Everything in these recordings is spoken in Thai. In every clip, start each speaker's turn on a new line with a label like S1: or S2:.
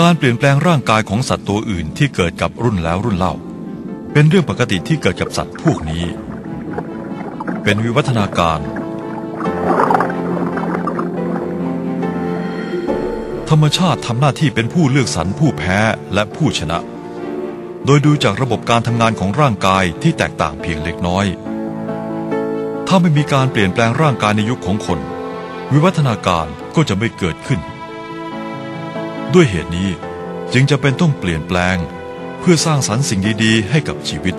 S1: การเปลี่ยนแปลงร่างกายของสัตว์ตัวอื่นที่เกิดกับรุ่นแล้วรุ่นเล่า เป็นเรื่องปกติที่เกิดกับสัตว์พวกนี้ เป็นวิวัฒนาการธรรมชาติทำหน้าที่เป็นผู้เลือกสรรผู้แพ้และผู้ชนะ โดยดูจากระบบการทำงานของร่างกายที่แตกต่างเพียงเล็กน้อย ถ้าไม่มีการเปลี่ยนแปลงร่างกายในยุคของคน วิวัฒนาการก็จะไม่เกิดขึ้น ด้วยเหตุนี้จึงจะเป็นต้องเปลี่ยนแปลง เพื่อสร้างสรรค์สิ่งดีๆ ให้กับชีวิต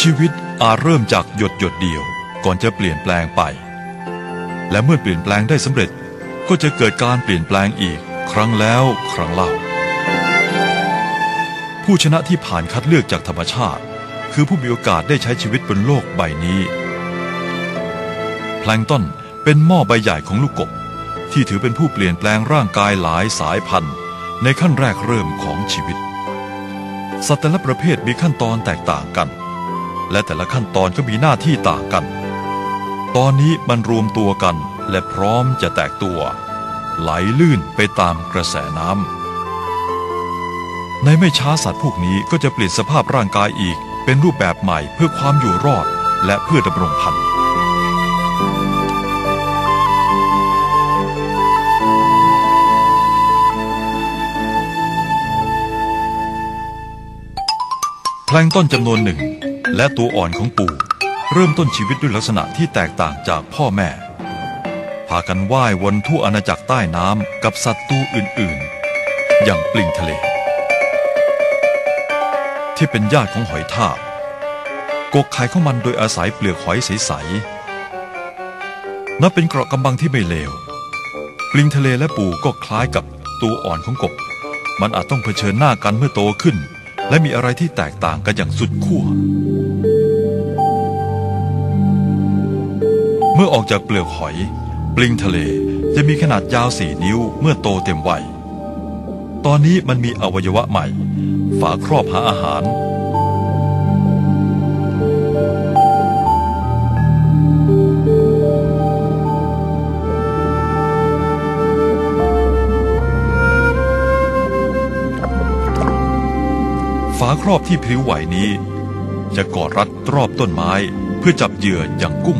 S1: ชีวิตอาจเริ่มจากหยดหยดเดียวก่อนจะเปลี่ยนแปลงไป และเมื่อเปลี่ยนแปลงได้สำเร็จก็จะเกิดการเปลี่ยนแปลงอีกครั้งแล้วครั้งเล่า ผู้ชนะที่ผ่านคัดเลือกจากธรรมชาติ คือผู้มีโอกาสได้ใช้ชีวิตบนโลกใบนี้ แพลงต้นเป็นหม้อใบใหญ่ของลูกกบ ที่ถือเป็นผู้เปลี่ยนแปลงร่างกายหลายสายพันธุ์ ในขั้นแรกเริ่มของชีวิต สัตว์แต่ละประเภทมีขั้นตอนแตกต่างกัน และแต่ละขั้นตอนก็มีหน้าที่ต่างกัน ตอนนี้มันรวมตัวกันและพร้อมจะแตกตัว ไหลลื่นไปตามกระแสน้ำ ในไม่ช้าสัตว์พวกนี้ก็จะเปลี่ยนสภาพร่างกายอีก เป็นรูปแบบใหม่เพื่อความอยู่รอดและเพื่อดำรงพันธุ์แพลงต้นจำนวนหนึ่ง และตัวอ่อนของปู เริ่มต้นชีวิตด้วยลักษณะที่แตกต่างจากพ่อแม่ พากันว่ายวนทั่วอาณาจักรใต้น้ำกับสัตว์ตัวอื่น ๆ อย่างปลิงทะเล ที่เป็นญาติของหอยทากกกไข่ของมันโดยอาศัยเปลือกหอยใสๆนับเป็นเกราะกำบังที่ไม่เลวปลิงทะเลและปูก็คล้ายกับตัวอ่อนของกบ มันอาจต้องเผชิญหน้ากันเมื่อโตขึ้น และมีอะไรที่แตกต่างกันอย่างสุดขั้วเมื่อออกจากเปลือกหอย ปลิงทะเลจะมีขนาดยาวสี่นิ้วเมื่อโตเต็มวัย ตอนนี้มันมีอวัยวะใหม่ ฝาครอบหาอาหาร ฝาครอบที่พลิ้วไหวนี้ จะกอดรัดรอบต้นไม้เพื่อจับเหยื่ออย่างกุ้ง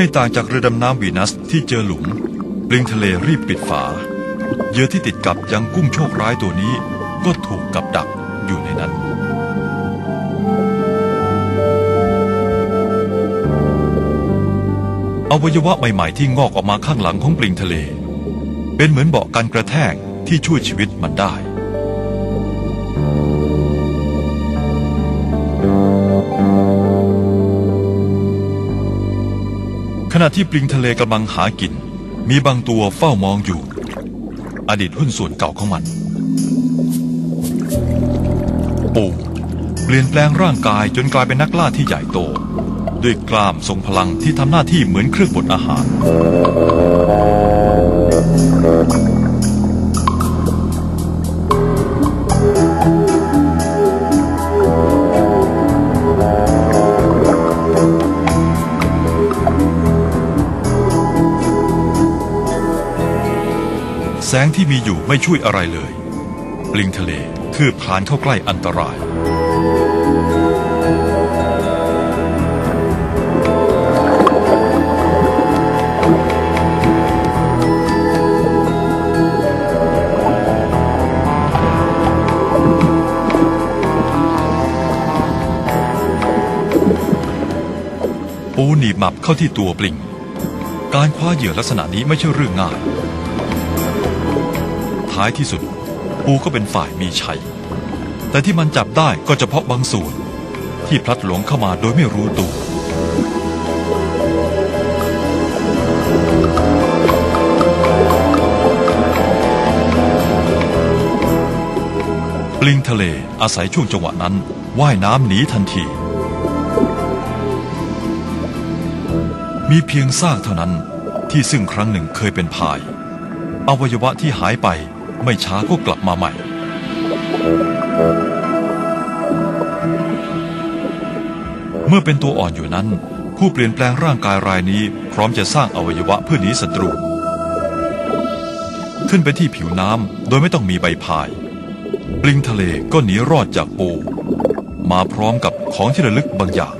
S1: ไม่ต่างจากเรือดำน้ำวีนัสที่เจอหลุมปลิงทะเลรีบปิดฝาเหยื่อที่ติดกับยังกุ้งโชคร้ายตัวนี้ ก็ถูกกับดักอยู่ในนั้น อวัยวะใหม่ๆที่งอกออกมาข้างหลังของปลิงทะเล เป็นเหมือนเบาะกันกระแทกที่ช่วยชีวิตมันได้ ขณะที่ปลิงทะเลกำลังหากิน มีบางตัวเฝ้ามองอยู่ อดีตหุ้นส่วนเก่าของมัน ปูเปลี่ยนแปลงร่างกายจนกลายเป็นนักล่าที่ใหญ่โต ด้วยกล้ามทรงพลังที่ทำหน้าที่เหมือนเครื่องบดอาหาร แสงที่มีอยู่ไม่ช่วยอะไรเลย ปลิงทะเลคืบคลานเข้าใกล้อันตราย ปูหนีบหมับเข้าที่ตัวปลิง การคว้าเหยื่อลักษณะนี้ไม่ใช่เรื่องง่าย ท้ายที่สุด ปูก็เป็นฝ่ายมีชัย แต่ที่มันจับได้ก็เฉพาะบางส่วน ที่พลัดหลงเข้ามาโดยไม่รู้ตัวปลิงทะเลอาศัยช่วงจังหวะนั้นว่ายน้ำหนีทันที มีเพียงซากเท่านั้นที่ซึ่งครั้งหนึ่งเคยเป็นพาย อวัยวะที่หายไป ไม่ช้าก็กลับมาใหม่ เมื่อเป็นตัวอ่อนอยู่นั้น ผู้เปลี่ยนแปลงร่างกายรายนี้พร้อมจะสร้างอวัยวะเพื่อหนีศัตรู ขึ้นไปที่ผิวน้ำโดยไม่ต้องมีใบพาย ปลิงทะเลก็หนีรอดจากปู มาพร้อมกับของที่ระลึกบางอย่าง